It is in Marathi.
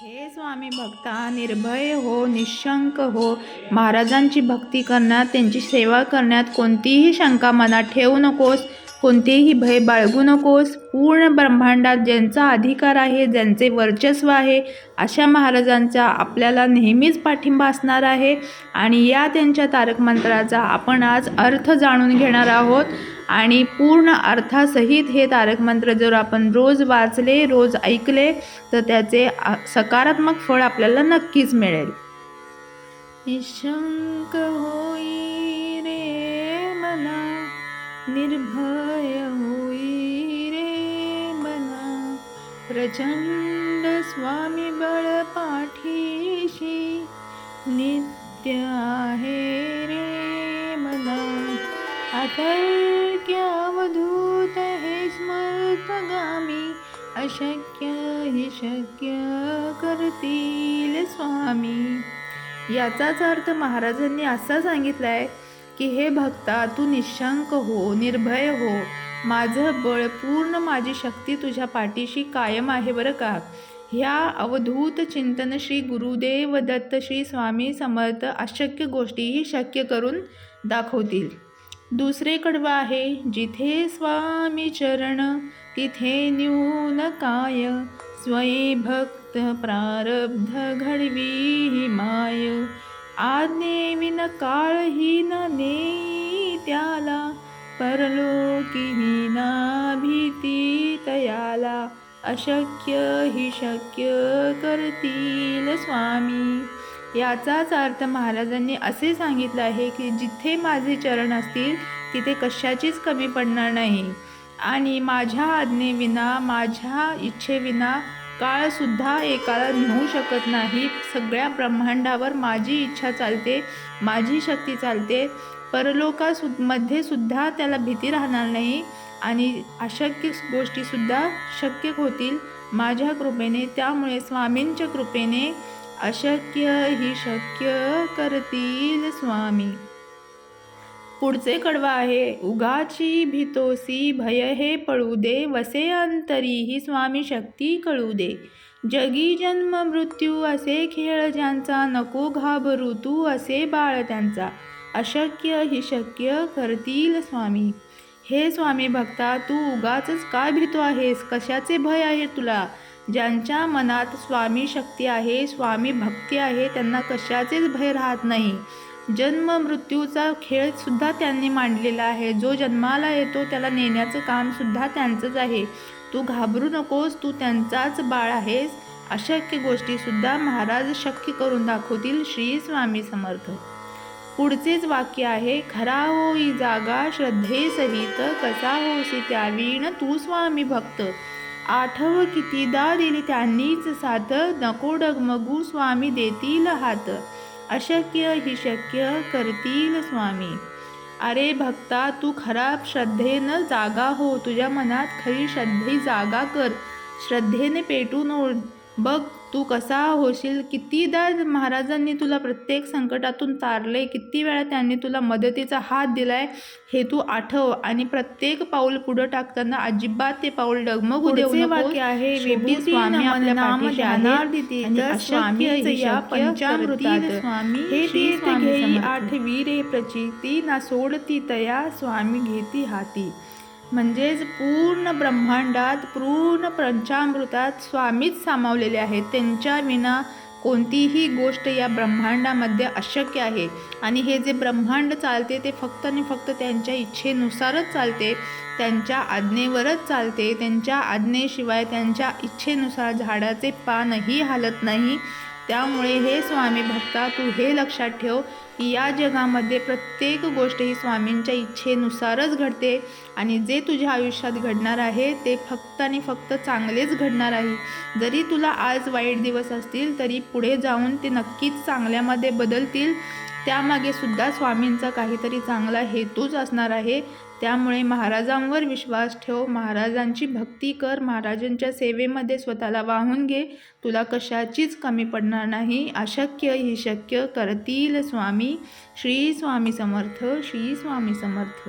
हे स्वामी भक्ता निर्भय हो निशंक हो. महाराजांची भक्ती करण्यात त्यांची सेवा करण्यात कोणतीही शंका मनात ठेवू नकोस. कोणतेही भय बाळगू नकोस. पूर्ण ब्रह्मांडात ज्यांचा अधिकार आहे ज्यांचे वर्चस्व आहे अशा महाराजांचा आपल्याला नेहमीच पाठिंबा असणार आहे आणि या त्यांच्या तारक मंत्राचा आपण आज अर्थ जाणून घेणार आहोत. आणि पूर्ण अर्थासहित हे तारक मंत्र जर आपण रोज वाचले रोज ऐकले तर त्याचे सकारात्मक फळ आपल्याला नक्कीच मिळेल. निशंक होई रे मला निर्भय प्रचंड स्वामी बळ पाठीशी नित्य आहे रे मला. अतर्क्यावधूत हे स्मृतगामी अशक्य हि शक्य करतील स्वामी. याचाच अर्थ महाराजांनी असा सांगितला आहे की हे भक्ता तू निशंक हो निर्भय हो. माझं बळ पूर्ण माझी शक्ती तुझ्या पाठीशी कायम आहे बरं का? ह्या अवधूत चिंतन श्री गुरुदेव दत्त श्री स्वामी समर्थ अशक्य गोष्टीही शक्य करून दाखवतील. दुसरे कडवं आहे जिथे स्वामी चरण तिथे न्यून काय? स्वयं भक्त प्रारब्ध घडवी माय. आज्ञे काळही काळ न नेई त्याला परलोकी ही ना भीती तयाला अशक्य ही शक्य करतील स्वामी. याचाच अर्थ महाराजांनी असे सांगितलं आहे की जिथे माझे चरण असतील तिथे कशाचीच कमी पडणार नाही. आणि माझ्या आज्ञेविना माझ्या इच्छेविना काळसुद्धा एकाला नेऊ शकत नाही. सगळ्या ब्रह्मांडावर माझी इच्छा चालते माझी शक्ती चालते. परलोका सु मध्ये सुद्धा त्याला भीती राहणार नाही आणि अशक्य गोष्टीसुद्धा शक्य होतील माझ्या कृपेने. त्यामुळे स्वामींच्या कृपेने अशक्य ही शक्य करतील स्वामी. पुढचे कडवा आहे. उगाची भितोसी भय हे पळू दे वसे अंतरी ही स्वामी शक्ती कळू दे. जगी जन्म मृत्यू असे खेळ ज्यांचा नको घाबरू तू असे बाळ त्यांचा. अशक्य ही शक्य करतील स्वामी. हे स्वामी भक्ता तू उगाचच काय भीतो आहेस? कशाचे भय आहे तुला? ज्यांच्या मनात स्वामी शक्ती आहे स्वामी भक्ती आहे त्यांना कशाचेच भय राहत नाही. जन्म मृत्यूचा खेळ सुद्धा त्यांनी मांडलेला आहे. जो जन्माला येतो त्याला नेण्याचं काम सुद्धा त्यांचंच आहे. तू घाबरू नकोस तू त्यांचाच बाळ आहेस. अशक्य गोष्टीसुद्धा महाराज शक्य करून दाखवतील श्री स्वामी समर्थ. पुढचेच वाक्य आहे खरा होई जागा श्रद्धेसहित कसा होसी त्यावीण तू स्वामी भक्त. आठव कितीदा दिली त्यांनीच साथ नको डगमगू स्वामी देतील हात. अशक्य ही शक्य करतील स्वामी. अरे भक्ता तू खरा श्रद्धेनं जागा हो तुझ्या मनात खरी श्रद्धे जागा कर. श्रद्धेने पेटून ओढ बघ तू कसा होशील? कितीदा महाराजांनी तुला प्रत्येक संकटातून तारले किती वेळा त्यांनी तुला मदतीचा हात दिलाय? हे तू आठव. आणि प्रत्येक पाऊल पुढं टाकताना अजिबात ते पाऊल डगमगू देऊ नकोस. वाक्य आहे, स्वामी आपल्या स्वामी. हे प्रचिती ना सोडती तया स्वामी घेती हाती. म्हणजेच पूर्ण ब्रह्मांडात पूर्ण पंचामृतात स्वामीच सामावलेले आहेत. त्यांच्या विना कोणतीही गोष्ट या ब्रह्मांडामध्ये अशक्य आहे. आणि हे जे ब्रह्मांड चालते ते फक्त आणि फक्त त्यांच्या इच्छेनुसारच चालते. त्यांच्या आज्ञेवरच चालते. त्यांच्या आज्ञेशिवाय त्यांच्या इच्छेनुसार झाडाचे पानही हालत नाही. त्यामुळे हे स्वामी भक्ता तू हे लक्षात ठेव की या जगामध्ये प्रत्येक गोष्ट ही स्वामींच्या इच्छेनुसारच घडते आणि जे तुझ्या आयुष्यात घडणार आहे ते फक्त आणि फक्त चांगलेच घडणार आहे. जरी तुला आज वाईट दिवस असतील तरी पुढे जाऊन ते नक्कीच चांगल्यामध्ये बदलतील. त्यामागे सुद्धा स्वामींचा काहीतरी चांगला हेतूच असणार आहे. त्यामुळे महाराजांवर विश्वास ठेव. महाराजांची भक्ती कर. महाराजांच्या सेवेमध्ये स्वतःला वाहून घे. तुला कशाचीच कमी पडणार नाही. अशक्य ही शक्य करतील स्वामी. श्री स्वामी समर्थ. श्री स्वामी समर्थ.